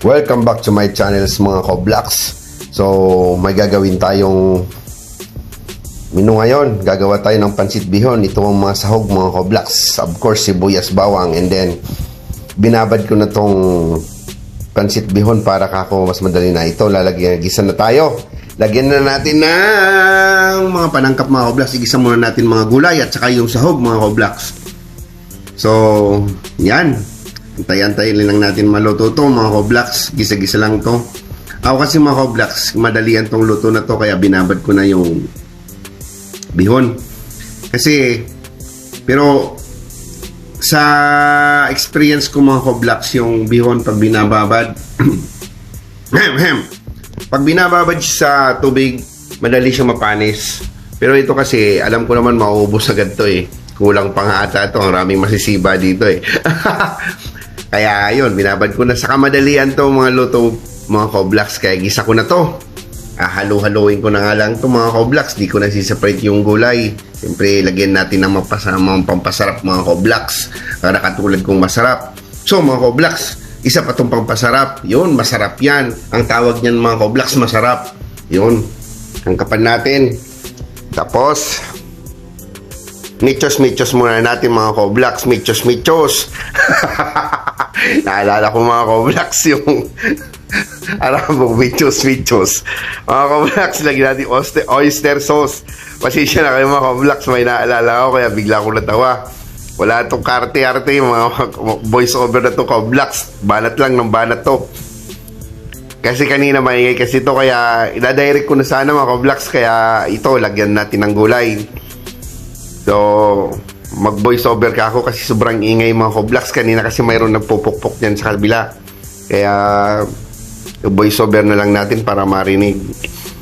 Welcome back to my channels mga Koblaks. So, may gagawin tayong menu ngayon. Gagawa tayo ng pansit bihon. Ito ang mga sahog mga Koblaks. Of course, sibuyas bawang. And then, binabad ko na tong pansit bihon para kako mas madali na ito. Lalagyan, gisa na tayo. Lagyan na natin ng mga panangkap mga Koblaks. Igisa muna natin mga gulay at saka yung sahog mga Koblaks. So, yan. Antay-antayin lang natin maluto to mga Koblaks. Gisa-gisa lang to. Ako kasi mga Koblaks, madalian tong luto na to kaya binabad ko na yung bihon. Kasi, pero sa experience ko mga Koblaks, yung bihon pag binababad, hem, hem. Pag binababad sa tubig, madali siya mapanis. Pero ito kasi, alam ko naman mauubos agad to eh. Kulang pa nga ata ito. Ang raming masisiba dito eh. Kaya yun, binabad ko na sa kamadalian to mga luto, mga koblaks. Kaya gisa ko na to. Ah, halo-haloin ko na nga lang to mga koblaks. Di ko na siseparate yung gulay. Siyempre, lagyan natin ng mapasama, pampasarap mga koblaks. Para katulad kong masarap. So mga koblaks, isa pa tong pampasarap. Yun, masarap yan. Ang tawag niyan mga koblaks, masarap. Yun. Angkapan natin. Tapos, Michos-michos muna natin mga koblaks. Michos-michos. Naalala ko mga koblaks yung Arabo michos-michos. Mga koblaks, lagyan natin oyster, oyster sauce. Pasensya na kayo mga koblaks. May naalala ko kaya bigla ko natawa. Wala itong karte-arte mga voice over na to koblaks. Banat lang ng banat to. Kasi kanina maingay kasi ito kaya ina-direct ko na sana mga koblaks kaya ito lagyan natin ng gulay. So, mag-voice over ka ako kasi sobrang ingay mga koblaks. Kanina kasi mayroon nagpupukpok dyan sa kabila. Kaya, voice over na lang natin para marinig.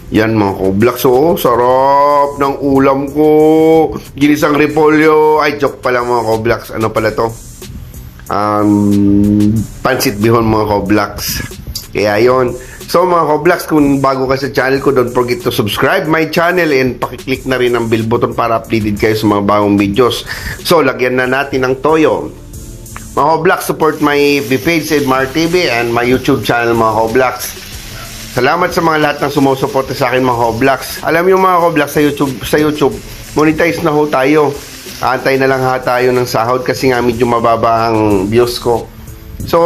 Yan mga koblaks. Oo, sarap ng ulam ko. Ginisang repolyo. Ay, joke pala mga koblaks. Ano pala to? Um, pansit bihon mga koblaks. Kaya yon. So mga koblaks, kung bago ka sa channel ko, don't forget to subscribe my channel and pakiclick na rin ang bell button para updated kayo sa mga bagong videos. So, lagyan na natin ng toyo. Mga koblaks, support my page, Edmar TV, and my YouTube channel mga koblaks. Salamat sa mga lahat ng sumusuporta sa akin mga koblaks. Alam niyo mga koblaks sa YouTube, sa YouTube, monetize na ho tayo. Antay na lang ha tayo ng sahod kasi nga medyo mababa ang views ko. So,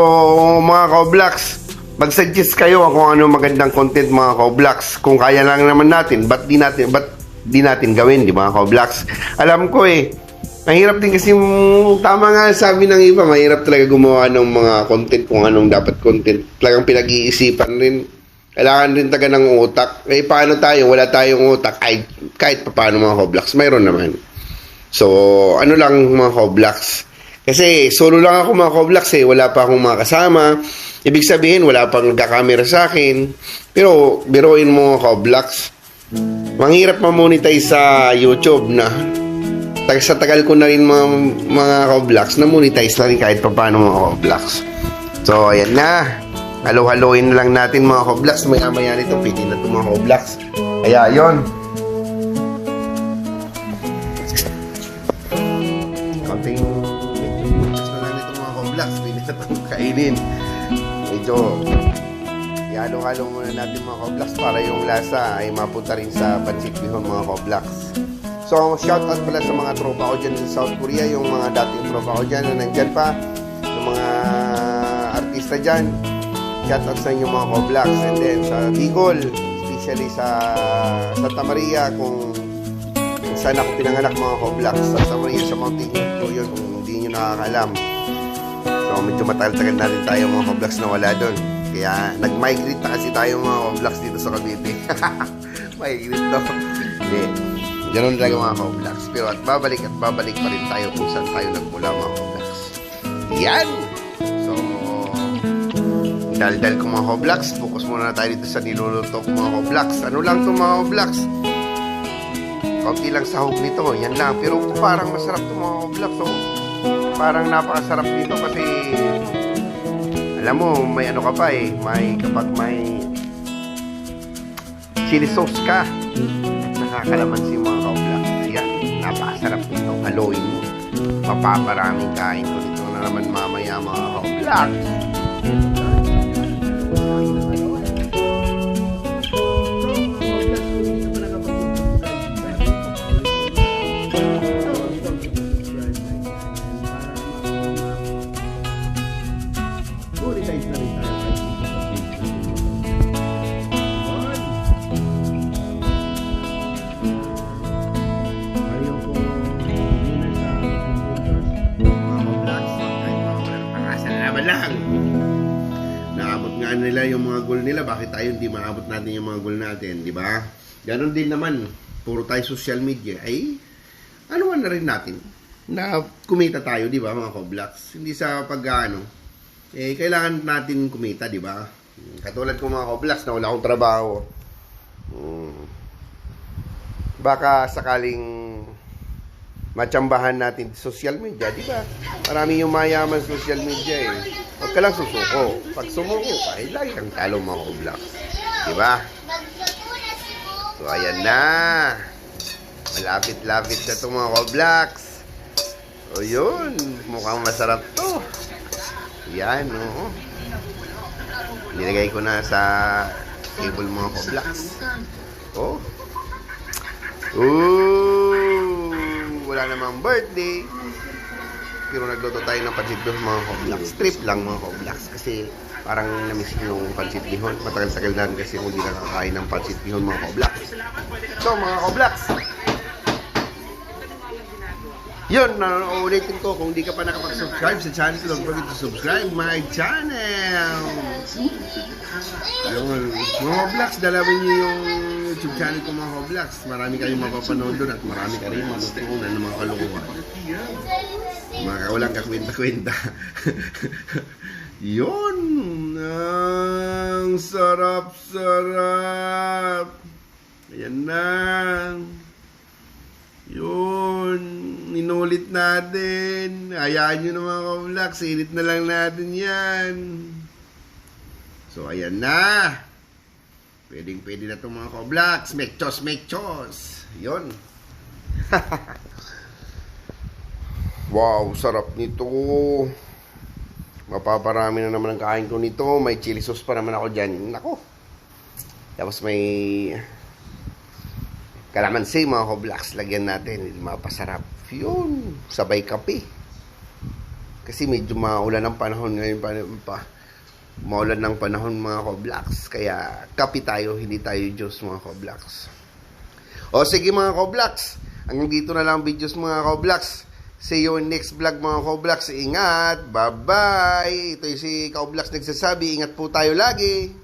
mga koblaks, mag-suggest kayo kung ano magandang content mga Koblaks. Kung kaya lang naman natin, ba't di natin, ba't di natin gawin, di ba Koblaks? Alam ko eh, mahirap din kasi yung, tama nga sabi ng iba, mahirap talaga gumawa ng mga content kung anong dapat content. Talagang pinag-iisipan rin. Kailangan rin taga ng utak. Eh, paano tayo? Wala tayong utak. Ay, kahit pa paano mga Koblaks, mayroon naman. So, ano lang mga Koblaks. Kasi solo lang ako mga Koblaks eh. Wala pa akong mga kasama. Ibig sabihin, wala pang nagkakamera sa akin. Pero, biruin mo mga Koblaks. Manghirap ma-monetize sa YouTube na sa tagal ko na rin mga, mga Koblaks na monetize na rin kahit pa paano mga Koblaks. So, ayan na. Halo-haloin lang natin mga Koblaks. Maya-maya nito, pwede na ito mga Koblaks. Kaya, yon kainin medyo ihalo-halo muna natin mga koblaks para yung lasa ay mapunta rin sa pancit bihon mga koblaks so shout out pala sa mga tropa ko dyan sa South Korea yung mga dating tropa ko dyan na nandyan pa yung mga artista dyan. Shout out sa inyo mga koblaks and then sa Bicol especially sa Santa Maria kung kung saan ako pinanganak mga koblaks sa Santa Maria sa Mountain View yun kung hindi nyo nakakalam medyo matagal-tagal na rin tayo mga koblaks na wala doon. Kaya nag-migrate na kasi tayo mga koblaks dito sa Cavite. Migrate to. Hindi. Ganun talaga mga koblaks pero at babalik at babalik pa rin tayo kung saan tayo nagmula mga koblaks yan! So daldal ko mga koblaks focus muna na tayo dito sa niluluto ko mga koblaks ano lang to mga koblaks Kaunti lang sahog nito, yan lang. Pero parang masarap to mga vlog. So, parang napakasarap dito kasi alam mo, may ano ka pa eh. May, kapag may chili sauce ka, nakakalaman si mga ka-vlog. Yan, napakasarap nito. Haloin mo. Mapaparaming kain ko nito na naman mamaya mga ka-vlog. Nila yung mga goal nila, bakit tayo hindi maabot natin yung mga goal natin, di ba? Ganon din naman, puro tayo social media, ay ano na rin natin na kumita tayo, di ba, mga koblaks? Hindi sa pag ano, eh, kailangan natin kumita, di ba? Katulad ko mga koblaks na wala akong trabaho. Hmm. Baka sakaling matsambahan natin social media, di ba? Marami yung mayaman social media eh. Huwag ka lang susuko. Pag sumuko ka, eh, lagi kang talo mga koblaks. Di ba? So, ayan na. Malapit-lapit na itong mga koblaks. O yun, mukhang masarap to. Yan, oo. Nilagay ko na sa table mga koblaks. Oh. Ooh, wala namang birthday. Pero nagluto tayo ng pancit bihon mga koblaks. Trip lang mga koblaks. Kasi parang namiss ko yung pancit bihon. Matagal-tagal na kasi hindi nakakain ng pancit bihon mga koblaks. So mga koblaks, yun, ulitin ko, kung di ka pa nakapag-subscribe sa channel ko, don't forget subscribe my channel. Yun, mga vlogs, dalawin niyo yung YouTube channel ko mga vlogs. Marami kayong mapapanood doon at marami ka rin matutunan ng mga kalukuhan. Mga walang kakwenta-kwenta. Yun, ang sarap-sarap. Ayan na. Yun, inulit natin. Hayaan nyo na mga ka-vlogs, init na lang natin yan. So, ayan na. Pwedeng pwede na itong mga ka-vlogs. Mekchos, mekchos. Yun. wow, sarap nito. Mapaparami na naman ang kain ko nito. May chili sauce pa naman ako dyan. Nako. Tapos may kalamansi mga koblaks lagyan natin mapasarap yun sabay kape kasi medyo maulan ng panahon ngayon pa, pa maulan ng panahon mga koblaks kaya kape tayo hindi tayo juice mga koblaks o sige mga koblaks hanggang dito na lang ang videos mga koblaks see you next vlog mga koblaks ingat. Bye bye ito yung si koblaks nagsasabi. Ingat po tayo lagi